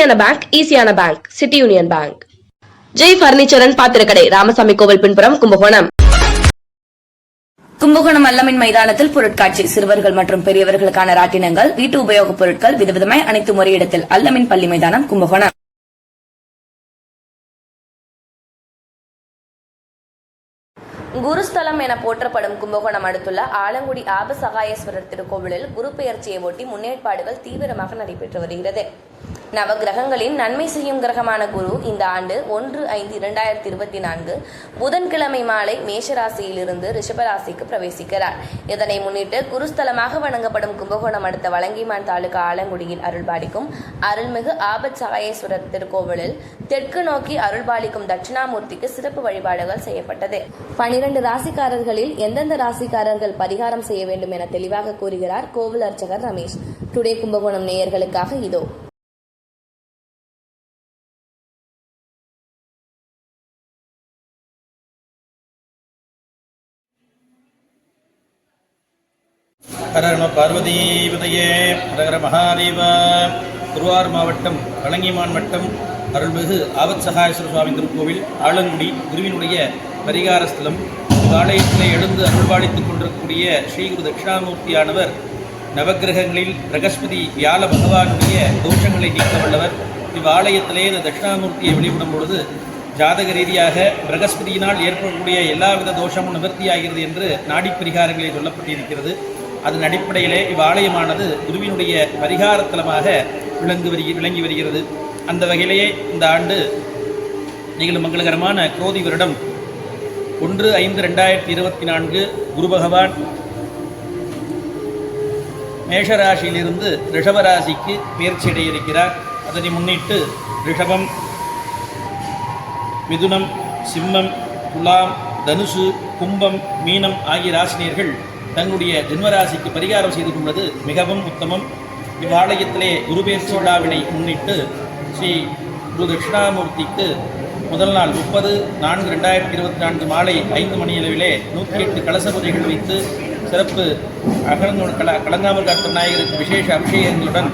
ஈஸியான பேங்க் ஈஸியான bank City Union Bank Jai furniture and பாத்திரக்கடை Ramasamy கோவில் பின்புறம் கும்பகோணம் கும்பகோணம் அல்லமின் மைதானத்தில் பொருட்காட்சி சிறுவர்கள் மற்றும் பெரியவர்களுக்கான ராட்டினங்கள் வீட்டு உபயோகப் பொருட்கள் விதவிதமாய் அனைத்து முறையிடத்தில் அல்லமின் பள்ளி மைதானம் கும்பகோணம். குருஸ்தலம் என போற்றப்படும் கும்பகோணம் அடுத்துள்ள ஆலங்குடி ஆபசகாயேஸ்வரர் திருக்கோவிலில் குரு பெயர்ச்சியை ஒட்டி முன்னேற்பாடுகள் தீவிரமாக நடைபெற்று வருகிறது. நவகிரகங்களின் நன்மை செய்யும் கிரகமான குரு இந்த ஆண்டு ஒன்று ஐந்து இரண்டாயிரத்தி இருபத்தி நான்கு புதன்கிழமை மாலை மேஷராசியிலிருந்து ரிஷபராசிக்கு பிரவேசிக்கிறார். இதனை முன்னிட்டு குருஸ்தலமாக வணங்கப்படும் கும்பகோணம் அடுத்த வலங்கிமான் தாலுகா ஆலங்குடியில் அருள்பாலிக்கும் அருள்மிகு ஆபத் சகாயேஸ்வரர் திருக்கோவிலில் தெற்கு நோக்கி அருள்பாலிக்கும் தட்சிணாமூர்த்திக்கு சிறப்பு வழிபாடுகள் செய்யப்பட்டது. பனிரெண்டு ராசிக்காரர்களில் எந்தெந்த ராசிக்காரர்கள் பரிகாரம் செய்ய வேண்டும் என தெளிவாக கூறுகிறார் கோவில் அர்ச்சகர் ரமேஷ். டுடே கும்பகோணம் நேயர்களுக்காக இதோ. ஹர பார்வதீபதையே. ஹரஹர மகாதேவ. திருவாரூர் மாவட்டம் வழங்கிமான் வட்டம் அருள்மிகு ஆபத் சகாயேஸ்வர சுவாமி திருக்கோவில் ஆலங்குடி குருவினுடைய பரிகார ஸ்தலம். இவ்வாலயத்திலே எழுந்து அருள்பாலித்துக் கொண்டிருக்கக்கூடிய ஸ்ரீ குரு தட்சிணாமூர்த்தியானவர் நவக்கிரகங்களில் பிரகஸ்பதி வியாழ பகவானுடைய தோஷங்களை நீக்க வல்லவர். இவ்வாலயத்திலே இந்த தட்சிணாமூர்த்தியை வெளிவிடும் பொழுது ஜாதக ரீதியாக பிரகஸ்பதியினால் ஏற்படக்கூடிய எல்லாவித தோஷமும் நிவர்த்தியாகிறது என்று நாடி பரிகாரங்களில் சொல்லப்பட்டிருக்கிறது. அதன் அடிப்படையிலே இவ்வாலயமானது குருவினுடைய பரிகாரத்தலமாக விளங்கு வருகி விளங்கி வருகிறது. அந்த வகையிலேயே இந்த ஆண்டு நிகழும் மங்களகரமான குரோதி வருடம் ஒன்று ஐந்து ரெண்டாயிரத்தி இருபத்தி நான்கு குரு பகவான் மேஷராசியிலிருந்து ரிஷபராசிக்கு பயிற்சியடைய இருக்கிறார் அதனை முன்னிட்டு ரிஷபம் மிதுனம் சிம்மம் துலாம் தனுசு கும்பம் மீனம் ஆகிய ராசினியர்கள் தன்னுடைய ஜென்மராசிக்கு பரிகாரம் செய்து கொள்வது மிகவும் உத்தமம். இவ்வாலயத்திலே குருபேசு விழாவினை முன்னிட்டு ஸ்ரீ குரு தட்சிணாமூர்த்திக்கு முதல் நாள் முப்பது நான்கு ரெண்டாயிரத்தி இருபத்தி நான்கு மாலை ஐந்து மணி அளவிலே நூற்றி எட்டு கலச பூஜைகள் வைத்து சிறப்பு அகலங்க கல கலங்காமல் காத்த நாயகருக்கு விசேஷ அபிஷேகங்களுடன்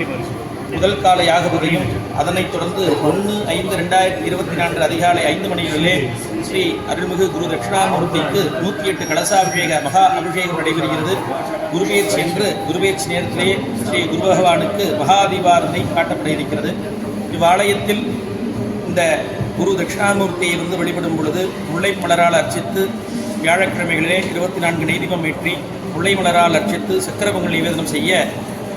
முதல் கால யாகபதியும் அதனைத் தொடர்ந்து ஒன்று ஐந்து ரெண்டாயிரத்தி இருபத்தி நான்கு அதிகாலை ஐந்து மணிகளிலே ஸ்ரீ அருள்மிகு குரு தட்சிணாமூர்த்திக்கு நூற்றி எட்டு கலசாபிஷேக மகா அபிஷேகம் நடைபெறுகிறது. குருபேச் என்று குருபேச் நேரத்திலே ஸ்ரீ குரு பகவானுக்கு மகாதீபாரத்தை காட்டப்பட இருக்கிறது. இவ்வாலயத்தில் இந்த குரு தட்சிணாமூர்த்தியை வந்து வழிபடும் பொழுது முல்லை மலரால் அர்ச்சித்து வியாழக்கிழமைகளிலே இருபத்தி நான்கு நெய்தீபம் ஏற்றி முல்லை மலரால் அர்ச்சித்து சக்கரபொங்கல் நிவேதனம் செய்ய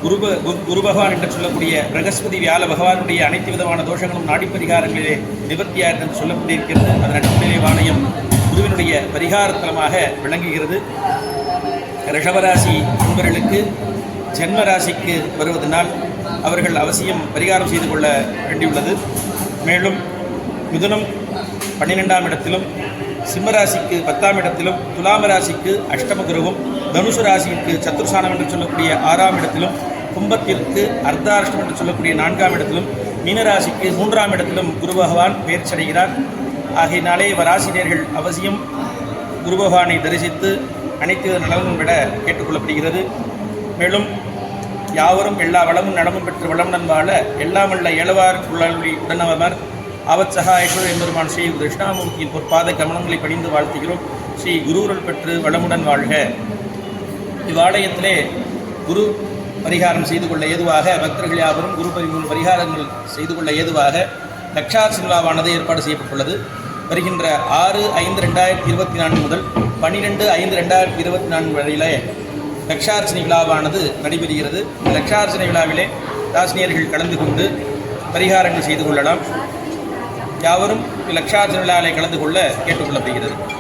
குரு குரு- பகவான் என்று சொல்லக்கூடிய பிரகஸ்பதி வியாழ பகவானுடைய அனைத்து விதமான தோஷங்களும் நாடி பரிகாரங்களிலே நிவர்த்தியாக என்று சொல்லப்பட்டிருக்கிறது. அதன் அடிப்படையிலே வாணையம் குருவினுடைய பரிகாரத்தலமாக விளங்குகிறது. ரிஷபராசி நண்பர்களுக்கு ஜென்ம ராசிக்கு வருவதனால் அவர்கள் அவசியம் பரிகாரம் செய்து கொள்ள வேண்டியுள்ளது. மேலும் மிதுனம் பன்னிரெண்டாம் இடத்திலும் சிம்மராசிக்கு பத்தாம் இடத்திலும் துலாம ராசிக்கு அஷ்டம குருவும் தனுசு ராசிக்கு சத்துர்சானம் என்று சொல்லக்கூடிய ஆறாம் இடத்திலும் கும்பத்திற்கு அர்த்தாஷ்டம் என்று சொல்லக்கூடிய நான்காம் இடத்திலும் மீனராசிக்கு மூன்றாம் இடத்திலும் குரு பகவான் பெயர்ச்சடைகிறார் ஆகையினாலே வராசினியர்கள் அவசியம் குரு பகவானை தரிசித்து அனைத்து வித நலனும் விட கேட்டுக்கொள்ளப்படுகிறது. மேலும் யாவரும் எல்லா வளமும் நலமும் பெற்று வளம் வாழ எல்லாம் வல்ல இளவார் உள்ளி உடனவர் அவத் சகாயேஸ்வரர் எம்பெருமான் ஸ்ரீ கிருஷ்ணாமூர்த்தியின் பொற்பாத கமலங்களை பணிந்து வாழ்த்துகிறோம். ஸ்ரீ குருவுரல் பெற்று வளமுடன் வாழ்க. இவ்வாலயத்திலே குரு பரிகாரம் செய்து கொள்ள ஏதுவாக பக்தர்கள் யாவரும் குரு பரிமூல் பரிகாரங்கள் செய்து கொள்ள ஏதுவாக லக்ஷார் விழாவானது ஏற்பாடு செய்யப்பட்டுள்ளது. வருகின்ற ஆறு ஐந்து ரெண்டாயிரத்தி இருபத்தி நான்கு முதல் பன்னிரெண்டு ஐந்து ரெண்டாயிரத்தி இருபத்தி நான்கு வரையிலே லக்ஷார்ச்சனை விழாவானது நடைபெறுகிறது. இந்த லக்ஷார்ச்சனை விழாவிலே ராசினியர்கள் கலந்து கொண்டு பரிகாரங்கள் செய்து கொள்ளலாம். யாவரும் லக்ஷார்ச்சனை கலந்து கொள்ள கேட்டுக்கொள்ளப்படுகிறது.